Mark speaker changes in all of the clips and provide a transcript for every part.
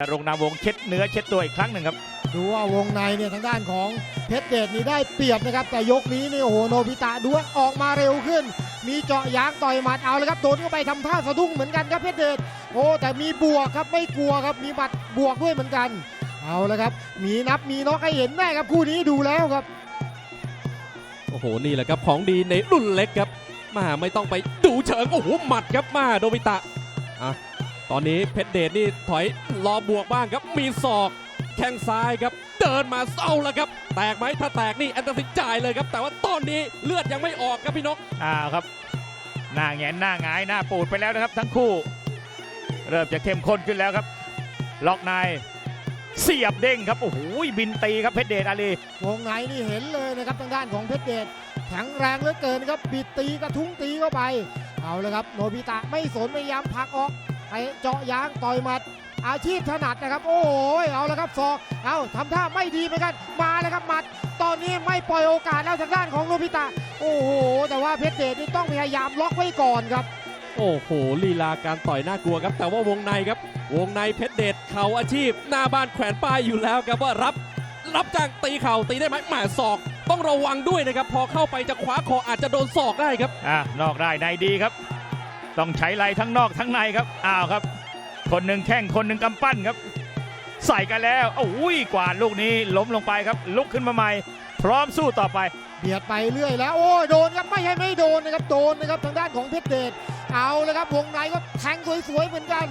Speaker 1: รงนามวงเช็ดเนื้อเช็ดตัวอีกครั้งหนึ่งครับ
Speaker 2: ดูว่าวงในเนี่ยทางด้านของเพชรเดชนี่ได้เปรียบนะครับ แต่ยกนี้นี่โอ้โหโนบิตะดูว่าออกมาเร็วขึ้น มีเจาะยางต่อยหมัดเอาเลยครับโดนเข้าไปทำท่าสะดุ้งเหมือนกันครับเพชรเดชโอ้แต่มีบวกครับไม่กลัวครับมีบัตรบวกด้วยเหมือนกัน เอาเลยครับ มีนับมีน็อกให้เห็นแน่ครับคู่นี้ดูแล้วครับ
Speaker 3: โอ้โหนี่แหละครับของดีในรุ่นเล็กครับมาไม่ต้องไปดูเชิงโอ้โหหมัดครับมาโดบิตะอะ ตอนนี้เพชรเดชนี่ถอยรอบวกบ้างครับ มีศอก แข้งซ้ายครับ เดินมาเศร้าแล้วครับ แตกไหมถ้าแตกนี่แอนตาซินจ่ายเลยครับ แต่ว่าตอนนี้เลือดยังไม่ออกครับพี่นก
Speaker 1: อ้าวครับ หน้าแงนหน้าหงายหน้าปูดไปแล้วนะครับ ทั้งคู่ เริ่มจะเข้มข้นขึ้นแล้วครับ ล็อกในเสียบเด้งครับโอ้โหบินตีครับเพชรเดชอาลี
Speaker 2: วงในนี่เห็นเลยนะครับทางด้านของเพชรเดชแข็งแรงเหลือเกินครับบิดตีกระทุ้งตีเข้าไป เอาเลยครับโนบิตะไม่สนพยายามผลักออก ไปเจาะยางต่อยหมัด อาชีพถนัดนะครับ โอ้โหเอาแล้วครับศอกเอาทำท่าไม่ดีเหมือนกันมาเลยครับหมัด ตอนนี้ไม่ปล่อยโอกาสแล้วทางด้านของโนบิตะ โอ้โห แต่ว่าเพชรเดชนี่ต้องพยายามล็อกไว้ก่อนครับ
Speaker 3: โอ้โหลีลาการต่อยน่ากลัวครับ แต่ว่าวงในครับ วงในเพชรเดชเข่าอาชีพ หน้าบ้านแขวนป้ายอยู่แล้วครับว่ารับ รับจ้างตีเข่าตีได้ไหมแหมศอก ต้องระวังด้วยนะครับ พอเข้าไปจะคว้าคออาจจะโดนศอกได้ครับ
Speaker 1: อะนอกได้ในดีครับ ต้องใช้ไหลทั้งนอกทั้งในครับอ้าวครับ คนหนึ่งแข้งคนหนึ่งกำปั้นครับ ใส่กันแล้วโอ้ยกวาดลูกนี้ล้มลงไปครับ ลุกขึ้นมาใหม่ พร้อมสู้ต่อไป
Speaker 2: เบียดไปเรื่อยแล้วโอ้ยโดนครับไม่ให้ไม่โดนนะครับโดนนะครับทางด้านของเพชรเดชเอาเลยครับวงในก็แทงสวยๆเหมือนกัน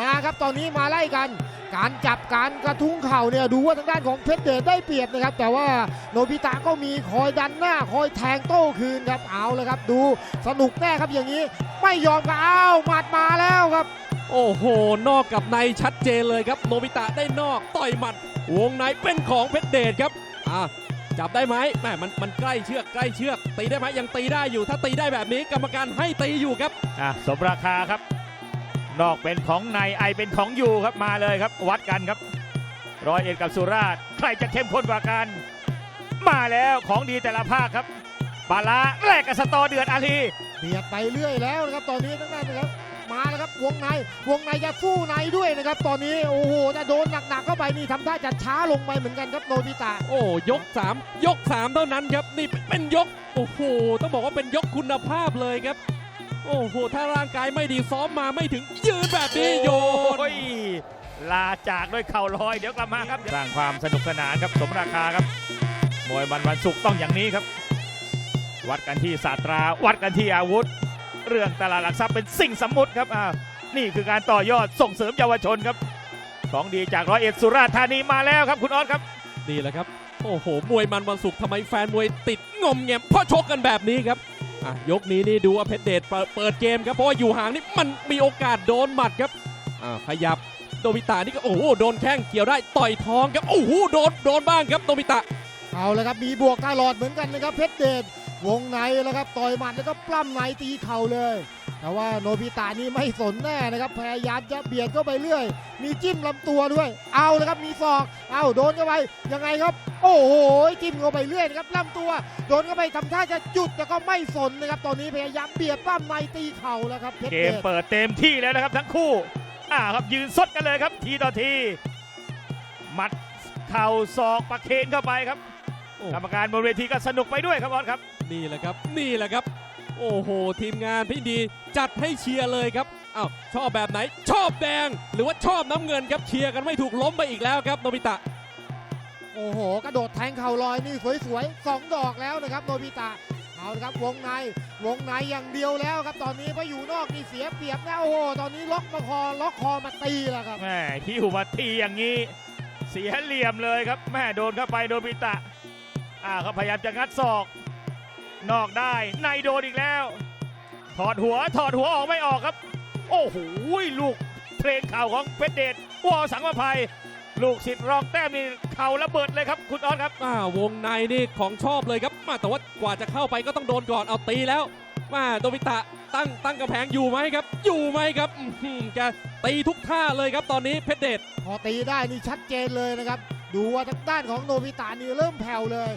Speaker 2: มาครับตอนนี้มาไล่กัน การจับการกระทุ้งเข่าเนี่ยดูว่าทางด้านของเพชรเดชได้เปรียบนะครับ แต่ว่าโนบิตะก็มีคอยดันหน้าคอยแทงโต้คืนครับเอาเลยครับ ดูสนุกแน่ครับอย่างนี้ ไม่ยอมครับอ้าวหมัดมาแล้วครับ
Speaker 3: โอ้โห นอกกับในชัดเจนเลยครับโนบิตะได้นอกต่อยหมัด วงในเป็นของเพชรเดชครับอะจับได้ไหมแหมมันมันใกล้เชือกใกล้เชือก ตีได้ไหมยังตีได้อยู่ ถ้าตีได้แบบนี้กรรมการให้ตีอยู่ครับ
Speaker 1: อะสมราคาครับ นอกเป็นของในไอเป็นของอยู่ครับมาเลยครับ วัดกันครับร้อยเอ็ดกับสุราษฎร์ใครจะเข้มข้นกว่ากัน มาแล้วของดีแต่ละภาคครับปาลาแลกกับสตอเดือดอาลี
Speaker 2: เบียดไปเรื่อยแล้วนะครับตอนนี้ทั้งนั้นนะครับมาแล้วครับวงในวงในจะสู้ในด้วยนะครับ ตอนนี้โอ้โหจะโดนหนักๆเข้าไปนี่ทำท่าจะช้าลงไปเหมือนกันครับโนบิตะ
Speaker 3: โอ้ยก 3 ยก 3 เท่านั้นครับนี่เป็นยกโอ้โหต้องบอกว่าเป็นยกคุณภาพเลยครับ โอ้โห ถ้าร่างกายไม่ดีซ้อมมาไม่ถึงยืนแบบนี้โยน
Speaker 1: โอ้ยลาจากด้วยเข่าลอยเดี๋ยวกลับมาครับสร้างความสนุกสนานครับสมราคาครับมวยมันวันศุกร์ต้องอย่างนี้ครับ วัดกันที่ศาสตรา วัดกันที่อาวุธ เรื่องตลาดหลักทรัพย์เป็นสิ่งสมมุติครับอ่านี่คือการต่อยอดส่งเสริมเยาวชนครับ ของดีจากร้อยเอ็ดสุราษฎร์ธานีมาแล้วครับ คุณออสครับ
Speaker 3: นี่แหละครับ โอ้โหมวยมันวันศุกร์ทำไมแฟนมวยติดงอมแงมเพราะชกกันแบบนี้ครับ อะยกนี้นี่ดูว่าเพชรเดชเปิดเกมครับเพราะว่าอยู่ห่างนี่มันมีโอกาสโดนหมัดครับอ่าขยับโดมิตะนี่ก็โอ้โหโดนแข้งเกี่ยวได้ต่อยท้องครับโอ้โหโดนโดนบ้างครับโดมิตะ
Speaker 2: เอาละครับมีบวกตลอดเหมือนกันนะครับเพชรเดชวงในแล้วครับต่อยหมัดแล้วก็ปล้ำในตีเข่าเลย แต่ว่าโนบิตะนี่ไม่สนแน่นะครับพยายามจะเบียดเข้าไปเรื่อย มีจิ้มลำตัวด้วย เอาเลยครับมีศอกเอาโดนเข้าไปยังไงครับ โอ้โหจิ้มเข้าไปเรื่อยนะครับลำตัว โดนเข้าไปทำท่าจะจุดแต่ก็ไม่สนนะครับตอนนี้พยายามเบียดปล้ำในตีเข่าแล้วครับเพชร
Speaker 1: เก
Speaker 2: เด
Speaker 1: ม
Speaker 2: ช
Speaker 1: เปิดเต็มที่แล้วนะครับทั้งคู่อ่าครับยืนซดกันเลยครับ ทีต่อทีหมัดเข่าศอกประเคนเข้าไปครับ
Speaker 3: โอ้
Speaker 1: กรรมการบนเวทีก็สนุกไปด้วยครับออสครับ
Speaker 3: นี่แหละครับ นี่แหละครับ โอ้โห ทีมงานพี่ดีจัดให้เชียร์เลยครับอ้าวชอบแบบไหน ชอบแดง หรือว่าชอบน้ำเงินครับเชียร์กันไม่ถูกล้มไปอีกแล้วครับโนบิตะ
Speaker 2: โอ้โห กระโดดแทงเข่าลอยนี่สวยๆสองดอกแล้วนะครับโนบิตะเอาละครับวงในวงในอย่างเดียวแล้วครับ ตอนนี้พออยู่นอกนี่เสียเปรียบนะโอ้โหตอนนี้ล็อกมาคอล็อกคอมาตีแล้วครับ
Speaker 1: แม่ฮิวมาทีอย่างนี้ เสียเหลี่ยมเลยครับแม่โดนเข้าไปโดนปิตะอ่าเขาพยายามจะงัดศอก นอกได้ ในโดนอีกแล้ว ถอดหัวถอดหัวออกไม่ออกครับ โอ้โหลูกเพลงเข่าของเพชรเดชวอสังวภัย ลูกศิษย์รองแต้มนี่เข่าระเบิดเลยครับ คุณออสครับ
Speaker 3: อ่าวงในนี่ของชอบเลยครับมาแต่ว่ากว่าจะเข้าไปก็ต้องโดนก่อนเอาตีแล้วมาโดบิตะตั้งตั้งกระแพงอยู่ไหมครับ อยู่ไหมครับอื้อหือแกตีทุกท่าเลยครับตอนนี้เพชรเดช
Speaker 2: พอตีได้นี่ชัดเจนเลยนะครับ ดูว่าทางด้านของโนบิตะนี่เริ่มแผ่วเลย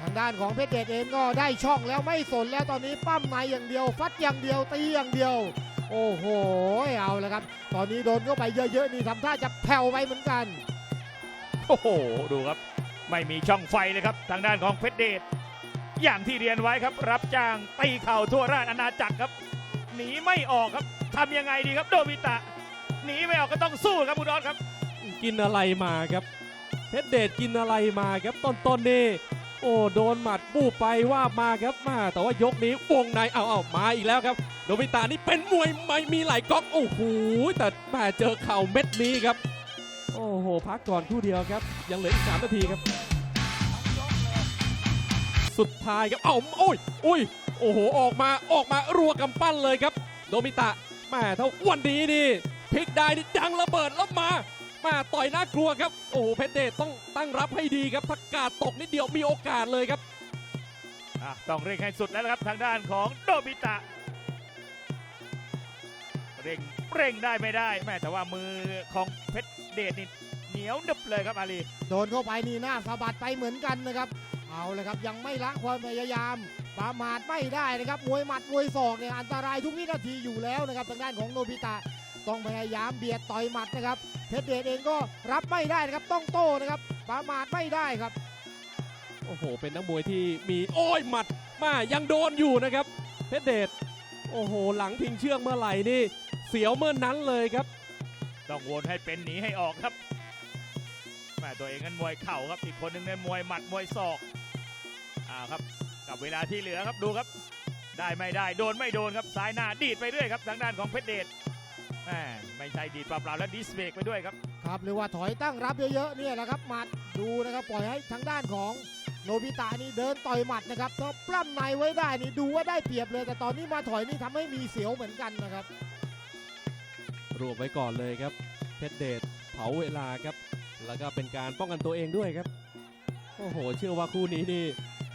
Speaker 2: ทางด้านของเพชรเดชเองก็ได้ช่องแล้วไม่สนแล้วตอนนี้ปั้มในอย่างเดียว ฟัดอย่างเดียวตีอย่างเดียว โอ้โหเอาแล้วครับ ตอนนี้โดนเข้าไปเยอะๆนี่ทำท่าจะแผ่วไปเหมือนกัน
Speaker 1: โอ้โหดูครับ ไม่มีช่องไฟเลยครับ ทางด้านของเพชรเดชอย่างที่เรียนไว้ครับ รับจ้างตีเข่าทั่วราชอาณาจักรครับ หนีไม่ออกครับทำยังไงดีครับโดบิตะ หนีไม่ออกก็ต้องสู้ครับคุณดอนครับ
Speaker 3: กินอะไรมาครับ เพชรเดชกินอะไรมาครับต้นๆนนี่ โอ้โดนหมัดปู้ไปว่ามาครับมาแต่ว่ายกนี้วงในเอาเอามาอีกแล้วครับ โดมิตานี่เป็นมวยไม่มีไหลก๊อกโอ้โหแต่แมาเจอเข่าเม็ดนี้ครับ โอ้โห พักก่อนคู่เดียวครับ ยังเหลืออีกสามนาทีครับ สุดท้ายครับเอาโอ้ยอุ้ยโอ้โหออกมาออกมารัวกำปั้นเลยครับ โดมิตะแม่ถ้าวันนี้นี่พลิกได้นี่ดังระเบิดแล้วมา มาต่อยน่ากลัวครับ โอ้โหเพชรเดชต้องตั้งรับให้ดีครับถ้ากาดตกนิดเดียวมีโอกาสเลยครับ
Speaker 1: อะต้องเร่งให้สุดแล้วนะครับทางด้านของโดบิตะ เร่งเร่งได้ไม่ได้แม่แต่ว่ามือของเพชรเดชนี่เหนียวหนึบเลยครับอาลี
Speaker 2: โดนเข้าไปนี่หน้าสะบัดไปเหมือนกันนะครับ เอาเลยครับยังไม่ละความพยายามประมาทไม่ได้นะครับมวยหมัดมวยศอกเนี่ยอันตรายทุกวินาทีอยู่แล้วนะครับทางด้านของโนบิตะ ต้องพยายามเบียดต่อยหมัดนะครับ เพชรเดชเองก็รับไม่ได้นะครับ ต้องโต้นะครับประมาทไม่ได้ครับ
Speaker 3: โอ้โห เป็นนักมวยที่มีโอ้ยหมัดมายังโดนอยู่นะครับ เพชรเดชโอ้โห หลังพิงเชือกเมื่อไหร่นี่ เสียวเมื่อนั้นเลยครับ
Speaker 1: ต้องวนให้เป็นหนีให้ออกครับแม่ตัวเองนั้นมวยเข่าครับอีกคนหนึ่งในนมวยหมัดมวยศอกอ้าวครับกับเวลาที่เหลือครับดูครับ ได้ไม่ได้โดนไม่โดนครับซ้ายหน้าดีดไปเรื่อยครับทางด้านของเพชรเดช แม่ไม่ใช่ดีดเปล่าๆแล้วดิสเบรกไปด้วยครับ
Speaker 2: ครับหรือว่าถอยตั้งรับเยอะๆเนี่ยแหละครับหมัดดูนะครับปล่อยให้ทางด้านของโนบิตะนี่เดินต่อยหมัดนะครับถ้าปล้ำในไว้ได้นี่ดูว่าได้เปรียบเลย แต่ตอนนี้มาถอยนี่ทำให้มีเสียวเหมือนกันนะครับ
Speaker 3: รวบไว้ก่อนเลยครับ เพชรเดชเผาเวลาครับ แล้วก็เป็นการป้องกันตัวเองด้วยครับโอ้โห เชื่อว่าคู่นี้นี่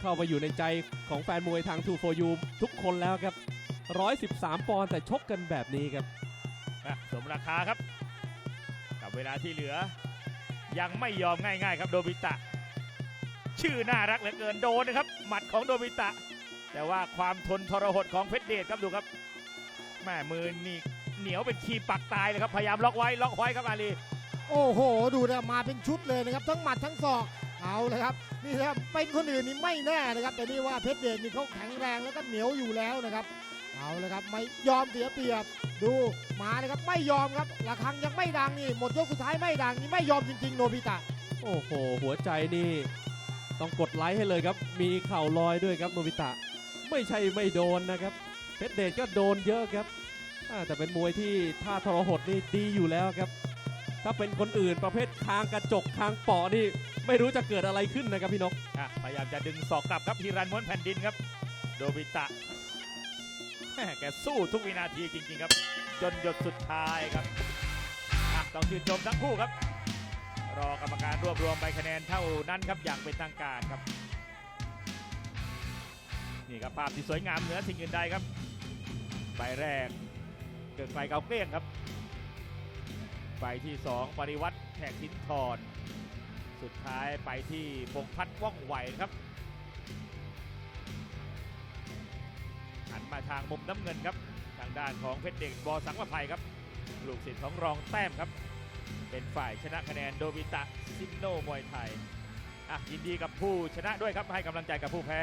Speaker 3: เข้าไปอยู่ในใจของแฟนมวยทาง2 for you ทุกคนแล้วครับ 113 ปอนด์แต่ชกกันแบบนี้ครับ
Speaker 1: อะสมราคาครับ กับเวลาที่เหลือ ยังไม่ยอมง่ายๆครับโดบิตะ ชื่อน่ารักเหลือเกินโดนนะครับ หมัดของโดบิตะ แต่ว่าความทนทรหดของเพชรเดชครับดูครับแม่มือนี่เหนียวเป็นขีปักตายเลยครับพยายามล็อกไว้ล็อกไว้ครับอาลี
Speaker 2: โอ้โห ดูนะมาเป็นชุดเลยนะครับ ทั้งหมัดทั้งศอกเอาเลยครับนี่ครับเป็นคนอื่นนี่ไม่แน่นะครับแต่นี่ว่าเพชรเดชนี่เขาแข็งแรงแล้วก็เหนียวอยู่แล้วนะครับ เอาเลยครับไม่ยอมเสียเปรียบ ดูมาเลยครับไม่ยอมครับระฆังยังไม่ดังนี่หมดยกสุดท้ายไม่ดังนี่ไม่ยอมจริง ๆ โนบิตะ
Speaker 3: โอ้โห หัวใจนี่ ต้องกดไลค์ให้เลยครับ มีเข่าลอยด้วยครับโนบิตะ ไม่ใช่ไม่โดนนะครับ เพชรเดชก็โดนเยอะครับอ่าแต่เป็นมวยที่ท่าทรหดนี่ดีอยู่แล้วครับ ถ้าเป็นคนอื่นประเภทคางกระจกคางเปาะนี่ไม่รู้จะเกิดอะไรขึ้นนะครับพี่นก
Speaker 1: อะพยายามจะดึงศอกกลับครับฮิรันม้วนแผ่นดินครับ โดบิตะ แกสู้ทุกวินาทีจริงๆครับ จนหยดสุดท้ายครับอะต้องชื่นชมทั้งคู่ครับ รอกรรมการรวบรวมใบคะแนนเท่านั้นครับอย่างเป็นทางการครับ นี่ครับภาพที่สวยงามเหนือสิ่งอื่นใดครับใบแรกเกิดไฟเกาเกลี้ยงครับใบที่สองปริวัติแขกทิ้นทรสุดท้ายไปที่พงพัฒน์ว่องไวครับ มาทางมุมน้ำเงินครับ ทางด้านของเพชรเด็กบอสังประภัยครับ ลูกศิษย์ของรองแต้มครับ เป็นฝ่ายชนะคะแนนโดบิตะซินโนมวยไทยอะยินดีกับผู้ชนะด้วยครับให้กำลังใจกับผู้แพ้